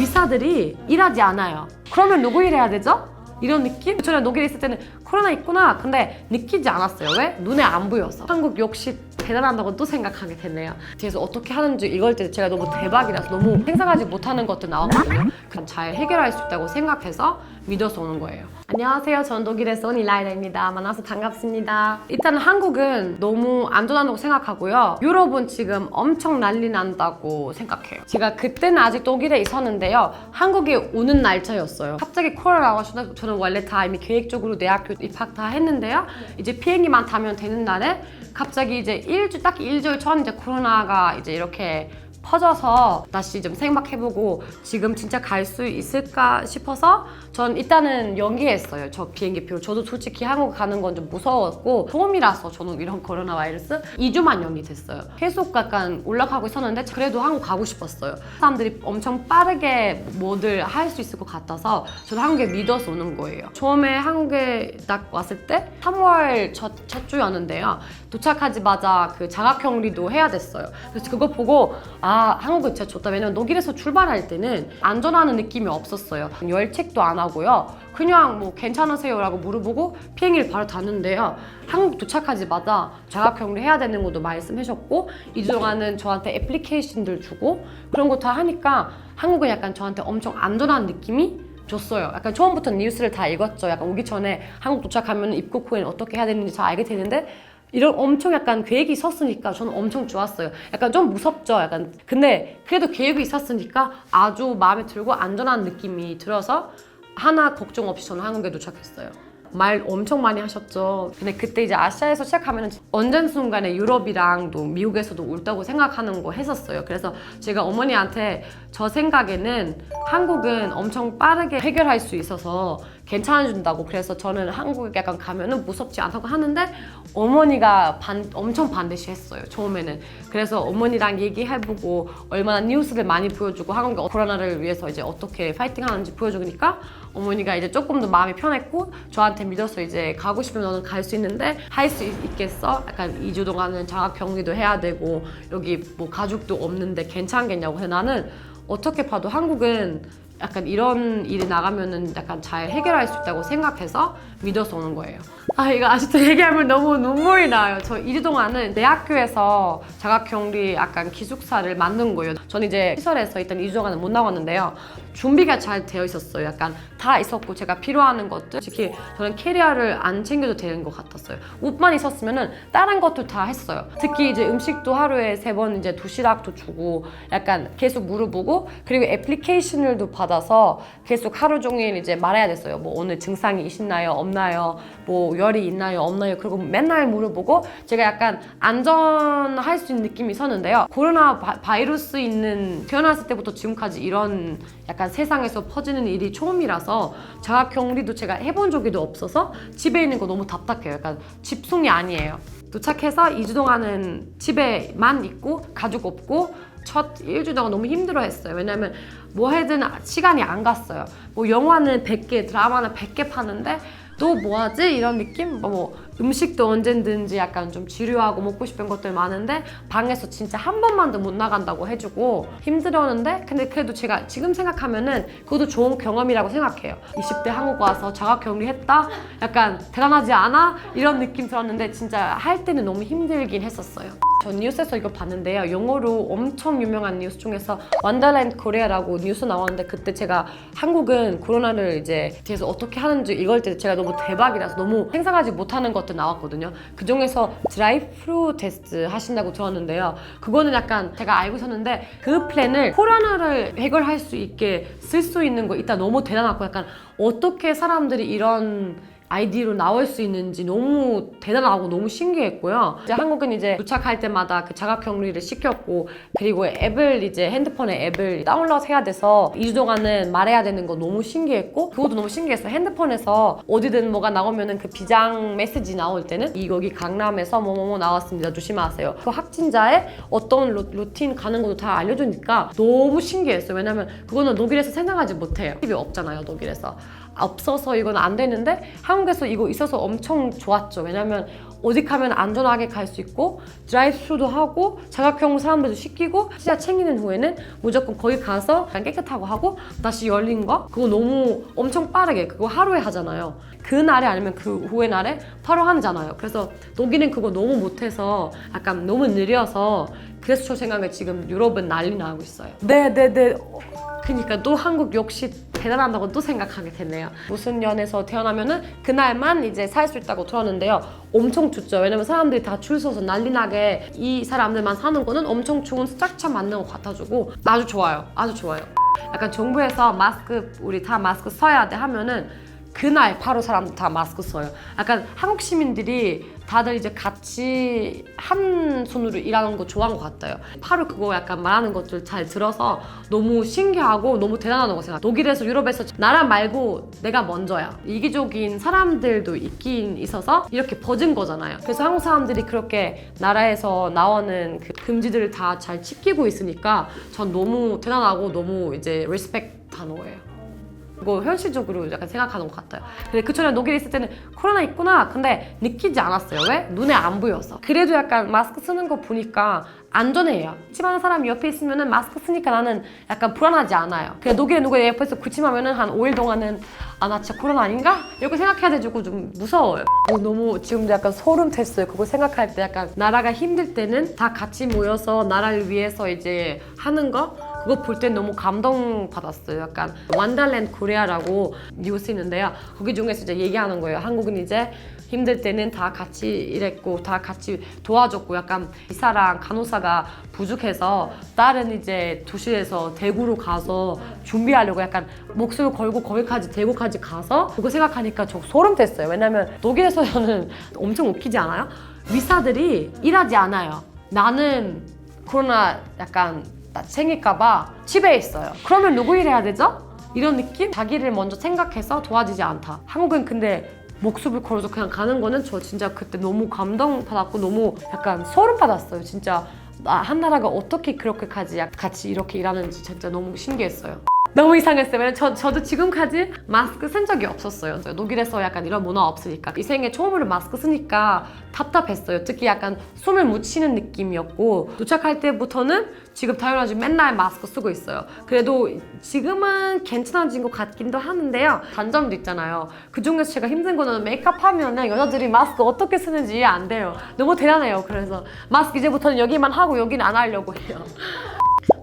의사들이 일하지 않아요. 그러면 누구 일해야 되죠? 이런 느낌? 전에 독일에 있을 때는 코로나 있구나. 근데 느끼지 않았어요. 왜? 눈에 안 보여서. 한국 역시 대단하다고 또 생각하게 됐네요. 뒤에서 어떻게 하는지 이걸 때 제가 너무 대박이라서 너무 생각하지 못하는 것도 나왔거든요. 그냥 잘 해결할 수 있다고 생각해서 믿어서 오는 거예요. 안녕하세요. 전 독일에서 온 일라이라입니다. 만나서 반갑습니다. 일단 한국은 너무 안전하다고 생각하고요. 유럽은 지금 엄청 난리 난다고 생각해요. 제가 그때는 아직 독일에 있었는데요. 한국에 오는 날짜였어요. 갑자기 코로나가 와서 저는 원래 다 이미 계획적으로 대학교 입학 다 했는데요. 이제 비행기만 타면 되는 날에 갑자기 이제 일주 딱 일주일 전 이제 코로나가 이제 이렇게 퍼져서 다시 좀 생각해보고 지금 진짜 갈 수 있을까 싶어서 전 일단은 연기했어요. 저 비행기표. 저도 솔직히 한국 가는 건 좀 무서웠고 처음이라서 저는 이런 코로나 바이러스 2주만 연기됐어요. 계속 약간 올라가고 있었는데 그래도 한국 가고 싶었어요. 사람들이 엄청 빠르게 뭐들 할 수 있을 것 같아서 저는 한국에 믿어서 오는 거예요. 처음에 한국에 딱 왔을 때 3월 첫, 첫 주였는데요. 도착하자마자 그 자가격리도 해야 됐어요. 그래서 그거 보고 아 한국은 진짜 좋다. 왜냐면 독일에서 출발할 때는 안전하는 느낌이 없었어요. 열책도 안 하고요. 그냥 뭐 괜찮으세요 라고 물어보고 비행기를 바로 탔는데요. 한국 도착하자마자 자가격리 해야 되는 것도 말씀하셨고 이 동안은 저한테 애플리케이션들 주고 그런 거 다 하니까 한국은 약간 저한테 엄청 안전한 느낌이 줬어요. 약간 처음부터 뉴스를 다 읽었죠. 약간 오기 전에 한국 도착하면 입국 후에는 어떻게 해야 되는지 잘 알게 되는데 이런 엄청 약간 계획이 있었으니까 저는 엄청 좋았어요. 약간 좀 무섭죠. 약간 근데 그래도 계획이 있었으니까 아주 마음에 들고 안전한 느낌이 들어서 하나 걱정 없이 저는 한국에 도착했어요. 말 엄청 많이 하셨죠. 근데 그때 이제 아시아에서 시작하면 언젠 순간에 유럽이랑 또 미국에서도 올다고 생각하는 거 했었어요. 그래서 제가 어머니한테 저 생각에는 한국은 엄청 빠르게 해결할 수 있어서 괜찮아준다고 그래서 저는 한국에 약간 가면은 무섭지 않다고 하는데 어머니가 반, 엄청 반드시 했어요 처음에는 그래서 어머니랑 얘기해보고 얼마나 뉴스를 많이 보여주고 한국이 코로나를 위해서 이제 어떻게 파이팅하는지 보여주니까 어머니가 이제 조금 더 마음이 편했고 저한테 믿어서 이제 가고 싶으면 너는 갈 수 있는데 할 수 있겠어? 약간 2주 동안은 자가격리도 해야 되고 여기 뭐 가족도 없는데 괜찮겠냐고 해서 나는 어떻게 봐도 한국은 약간 이런 일이 나가면은 약간 잘 해결할 수 있다고 생각해서 믿어서 오는 거예요. 아 이거 아직도 얘기하면 너무 눈물이 나요. 저 2주 동안은 대학교에서 자가격리 약간 기숙사를 만든 거예요. 저는 이제 시설에서 일단 2주 동안은 못 나왔는데요. 준비가 잘 되어 있었어요. 약간 다 있었고 제가 필요하는 것들 특히 저는 캐리어를 안 챙겨도 되는 것 같았어요. 옷만 있었으면은 다른 것도 다 했어요. 특히 이제 음식도 하루에 세 번 이제 도시락도 주고 약간 계속 물어보고 그리고 애플리케이션을도 받 아서 계속 하루 종일 이제 말해야 됐어요. 뭐 오늘 증상이 있나요? 없나요? 뭐 열이 있나요? 없나요? 그리고 맨날 물어보고 제가 약간 안전할 수 있는 느낌이 있었는데요. 코로나 바, 이러스 있는 태어났을 때부터 지금까지 이런 약간 세상에서 퍼지는 일이 처음이라서 자가격리도 제가 해본 적이 없어서 집에 있는 거 너무 답답해요. 약간 집순이 아니에요. 도착해서 2주 동안은 집에만 있고 가족 없고 첫 1주 동안 너무 힘들어 했어요. 왜냐면 뭐 해든 시간이 안 갔어요. 뭐 영화는 100개, 드라마는 100개 파는데 또 뭐하지? 이런 느낌? 뭐 음식도 언제든지 약간 좀 지루하고 먹고 싶은 것들 많은데 방에서 진짜 한 번만도 못 나간다고 해주고 힘들었는데 근데 그래도 제가 지금 생각하면은 그것도 좋은 경험이라고 생각해요 20대 한국 와서 자가격리 했다? 약간 대단하지 않아? 이런 느낌 들었는데 진짜 할 때는 너무 힘들긴 했었어요 저 뉴스에서 이거 봤는데요 영어로 엄청 유명한 뉴스 중에서 원더랜드 코리아라고 뉴스 나왔는데 그때 제가 한국은 코로나를 이제 뒤에서 어떻게 하는지 이걸 때 제가 너무 대박이라서 너무 생각하지 못하는 것들 나왔거든요. 그 중에서 드라이프루 테스트 하신다고 들었는데요. 그거는 약간 제가 알고 있었는데 그 플랜을 코로나를 해결할 수 있게 쓸 수 있는 거 일단 너무 대단하고 약간 어떻게 사람들이 이런 아이디로 나올 수 있는지 너무 대단하고 너무 신기했고요. 이제 한국은 이제 도착할 때마다 그 자가 격리를 시켰고 그리고 앱을 이제 핸드폰에 앱을 다운로드 해야 돼서 2주 동안은 말해야 되는 거 너무 신기했고 그것도 너무 신기했어요. 핸드폰에서 어디든 뭐가 나오면은 그 비장 메시지 나올 때는 이 여기 강남에서 뭐뭐뭐 나왔습니다. 조심하세요. 그 확진자의 어떤 루, 루틴 가는 것도 다 알려주니까 너무 신기했어요. 왜냐면 그거는 독일에서 생각하지 못해요. 팁이 없잖아요, 독일에서. 없어서 이건 안 되는데 한국에서 이거 있어서 엄청 좋았죠. 왜냐면 어디 가면 안전하게 갈 수 있고 드라이브스루도 하고 자가용 사람들도 시키고 시야 챙기는 후에는 무조건 거기 가서 그냥 깨끗하고 하고 다시 열린 거? 그거 너무 엄청 빠르게 그거 하루에 하잖아요. 그 날에 아니면 그 후에 날에 바로 하잖아요. 그래서 독일은 그거 너무 못해서 약간 너무 느려서 그래서 저 생각에 지금 유럽은 난리 나고 있어요. 네네네 그니까 또 한국 역시 대단하다고 또 생각하게 됐네요. 무슨 년에서 태어나면은 그날만 이제 살 수 있다고 들었는데요. 엄청 좋죠. 왜냐면 사람들이 다 줄 서서 난리 나게 이 사람들만 사는 거는 엄청 좋은 스트럭처 맞는 것 같아주고 아주 좋아요. 아주 좋아요. 약간 정부에서 마스크 우리 다 마스크 써야 돼 하면은 그날 바로 사람들 다 마스크 써요. 약간 한국 시민들이 다들 이제 같이 한 손으로 일하는 거 좋아하는 것 같아요. 바로 그거 약간 말하는 것들 잘 들어서 너무 신기하고 너무 대단하다고 생각. 독일에서 유럽에서 나라 말고 내가 먼저야. 이기적인 사람들도 있긴 있어서 이렇게 버진 거잖아요. 그래서 한국 사람들이 그렇게 나라에서 나오는 그 금지들을 다 잘 지키고 있으니까 전 너무 대단하고 너무 이제 리스펙 단어예요. 이거 현실적으로 약간 생각하는 것 같아요. 근데 그 전에 독일에 있을 때는 코로나 있구나. 근데 느끼지 않았어요. 왜? 눈에 안 보여서. 그래도 약간 마스크 쓰는 거 보니까 안전해요. 집안 사람이 옆에 있으면은 마스크 쓰니까 나는 약간 불안하지 않아요. 그냥 독일에 누가 옆에서 구침하면은 한 5일 동안은 아 나 진짜 코로나 아닌가? 이렇게 생각해야 돼가지고 좀 무서워요. 어, 너무 지금 약간 소름 돋어요. 그거 생각할 때 약간 나라가 힘들 때는 다 같이 모여서 나라를 위해서 이제 하는 거 그거 볼 때 너무 감동받았어요. 약간 완달랜드 코리아라고 뉴스 있는데요. 거기 중에서 이제 얘기하는 거예요. 한국은 이제 힘들 때는 다 같이 일했고 다 같이 도와줬고 약간 의사랑 간호사가 부족해서 다른 이제 도시에서 대구로 가서 준비하려고 약간 목숨을 걸고 거기까지 대구까지 가서 그거 생각하니까 저 소름 돋어요. 왜냐면 독일에서는 엄청 웃기지 않아요? 의사들이 일하지 않아요. 나는 코로나 약간 나 생길까봐 집에 있어요. 그러면 누구 일해야 되죠? 이런 느낌? 자기를 먼저 생각해서 도와주지 않다. 한국은 근데 목숨을 걸어서 그냥 가는 거는 저 진짜 그때 너무 감동받았고 너무 약간 소름 받았어요. 진짜 나- 한 나라가 어떻게 그렇게까지 약- 같이 이렇게 일하는지 진짜 너무 신기했어요. 너무 이상했어요. 저, 저도 지금까지 마스크 쓴 적이 없었어요. 독일에서 약간 이런 문화 없으니까. 이 생에 처음으로 마스크 쓰니까 답답했어요. 특히 약간 숨을 못 쉬는 느낌이었고 도착할 때부터는 지금 당연하지 맨날 마스크 쓰고 있어요. 그래도 지금은 괜찮아진 것 같기도 하는데요. 단점도 있잖아요. 그 중에서 제가 힘든 거는 메이크업 하면은 여자들이 마스크 어떻게 쓰는지 이해 안 돼요. 너무 대단해요. 그래서 마스크 이제부터는 여기만 하고 여기는 안 하려고 해요.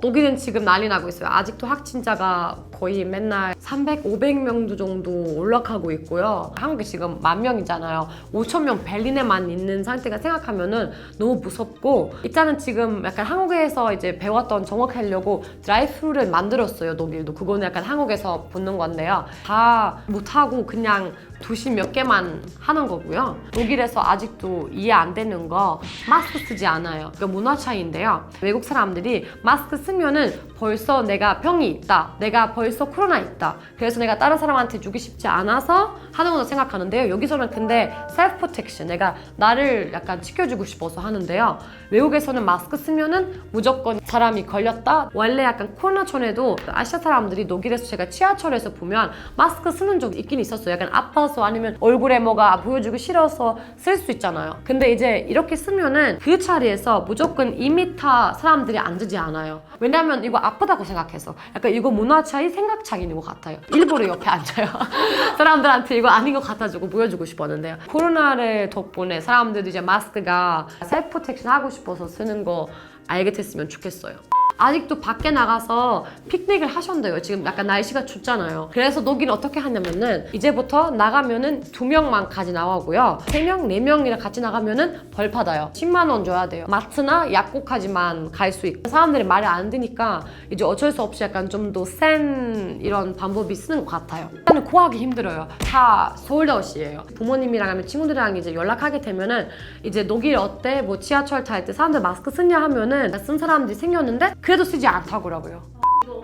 독일은 지금 난리 나고 있어요. 아직도 확진자가 거의 맨날 300, 500명 정도 올라가고 있고요. 한국이 지금 만 명이잖아요. 5천 명 베를린에만 있는 상태가 생각하면은 너무 무섭고 일단은 지금 약간 한국에서 이제 배웠던 정확하려고 드라이브를 만들었어요. 독일도 그거는 약간 한국에서 붙는 건데요. 다 못하고 그냥 도시 몇 개만 하는 거고요. 독일에서 아직도 이해 안 되는 거 마스크 쓰지 않아요. 그러니까 문화 차이인데요. 외국 사람들이 마스크 쓰면은 벌써 내가 병이 있다. 내가 벌써 코로나 있다. 그래서 내가 다른 사람한테 주기 쉽지 않아서 하는 거로 생각하는데요. 여기서는 근데 셀프 프로텍션 내가 나를 약간 지켜주고 싶어서 하는데요. 외국에서는 마스크 쓰면은 무조건 사람이 걸렸다. 원래 약간 코로나 전에도 아시아 사람들이 독일에서 제가 지하철에서 보면 마스크 쓰는 적 있긴 있었어요. 약간 아파서 아니면 얼굴에 뭐가 보여주기 싫어서 쓸 수 있잖아요. 근데 이제 이렇게 쓰면은 그 자리에서 무조건 2m 사람들이 앉지 않아요. 왜냐면 이거 아프다고 생각해서 약간 이거 문화 차이 생각 차이인 것 같아요. 일부러 옆에 앉아요. 사람들한테 이거 아닌 것 같아주고 보여주고 싶었는데요. 코로나를 덕분에 사람들도 이제 마스크가 셀프 프로텍션 하고 싶어서 쓰는 거 알게 됐으면 좋겠어요. 아직도 밖에 나가서 피크닉을 하셨대요. 지금 약간 날씨가 춥잖아요. 그래서 독일은 어떻게 하냐면은 이제부터 나가면은 두 명만 가지 나가고요. 세 명, 네 명이랑 같이 나가면은 벌 받아요. 10만 원 줘야 돼요. 마트나 약국까지만 갈 수 있고 사람들이 말이 안 듣니까 이제 어쩔 수 없이 약간 좀 더 센 이런 방법이 쓰는 것 같아요. 일단은 구하기 힘들어요. 다 서울도시예요. 부모님이랑 하면 친구들이랑 이제 연락하게 되면은 이제 독일 어때? 뭐 지하철 탈 때 사람들 마스크 쓰냐 하면은 쓴 사람들이 생겼는데 그래도 쓰지 않다고 그러고요.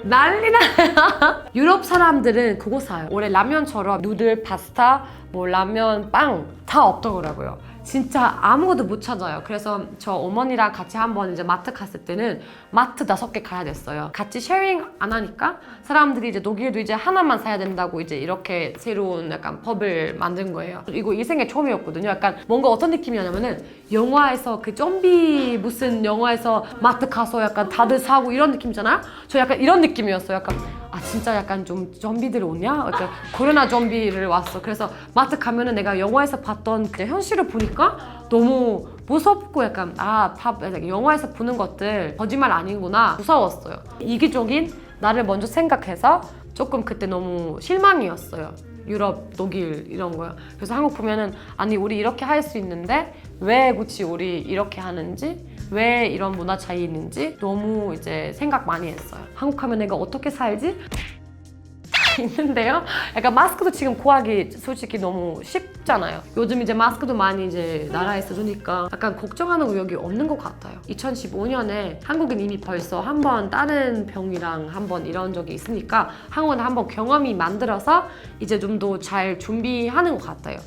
난리 나요. 유럽 사람들은 그거 사요. 원래 라면처럼 누들, 파스타, 뭐 라면, 빵 다 없더라고요. 진짜 아무것도 못 찾아요. 그래서 저 어머니랑 같이 한번 이제 마트 갔을 때는 마트 다섯 개 가야 됐어요. 같이 쉐어링 안 하니까 사람들이 이제 독일도 이제 하나만 사야 된다고 이제 이렇게 새로운 약간 법을 만든 거예요. 이거 인생의 처음이었거든요. 약간 뭔가 어떤 느낌이었냐면은 영화에서 그 좀비 무슨 영화에서 마트 가서 약간 다들 사고 이런 느낌이잖아요. 저 약간 이런 느낌이었어요. 약간 아 진짜 약간 좀 좀비들 오냐? 약간 코로나 좀비를 왔어. 그래서 마트 가면은 내가 영화에서 봤던 그 현실을 보니까 너무 무섭고 약간 아 밥, 영화에서 보는 것들 거짓말 아니구나 무서웠어요. 이기적인 나를 먼저 생각해서 조금 그때 너무 실망이었어요. 유럽, 독일 이런 거요. 그래서 한국 보면은 아니 우리 이렇게 할 수 있는데 왜 굳이 우리 이렇게 하는지 왜 이런 문화 차이 있는지 너무 이제 생각 많이 했어요. 한국 하면 내가 어떻게 살지? 있는데요. 약간 마스크도 지금 구하기 솔직히 너무 쉽잖아요. 요즘 이제 마스크도 많이 이제 나라에서 주니까 약간 걱정하는 의욕이 없는 것 같아요. 2015년에 한국은 이미 벌써 한 번 다른 병이랑 한 번 이런 적이 있으니까 한국은 한번 경험이 만들어서 이제 좀 더 잘 준비하는 것 같아요.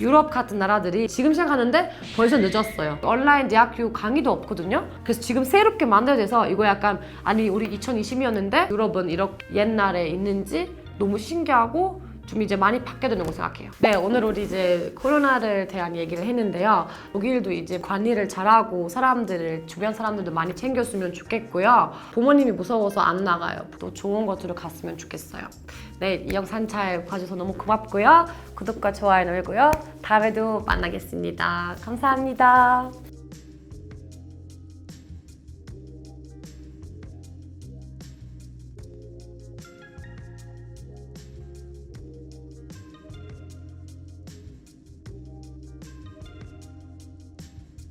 유럽 같은 나라들이 지금 시작하는데 벌써 늦었어요. 온라인 대학교 강의도 없거든요. 그래서 지금 새롭게 만들어야 돼서 이거 약간 아니 우리 2020이었는데 유럽은 이렇게 옛날에 있는지 너무 신기하고 좀 이제 많이 바뀌어야 되는 거 생각해요. 네, 오늘 우리 이제 코로나를 대한 얘기를 했는데요. 독일도 이제 관리를 잘하고 사람들을 주변 사람들도 많이 챙겼으면 좋겠고요. 부모님이 무서워서 안 나가요. 또 좋은 곳으로 갔으면 좋겠어요. 네, 이 영상 잘 봐줘서 너무 고맙고요. 구독과 좋아요 누르고요. 다음에도 만나겠습니다. 감사합니다.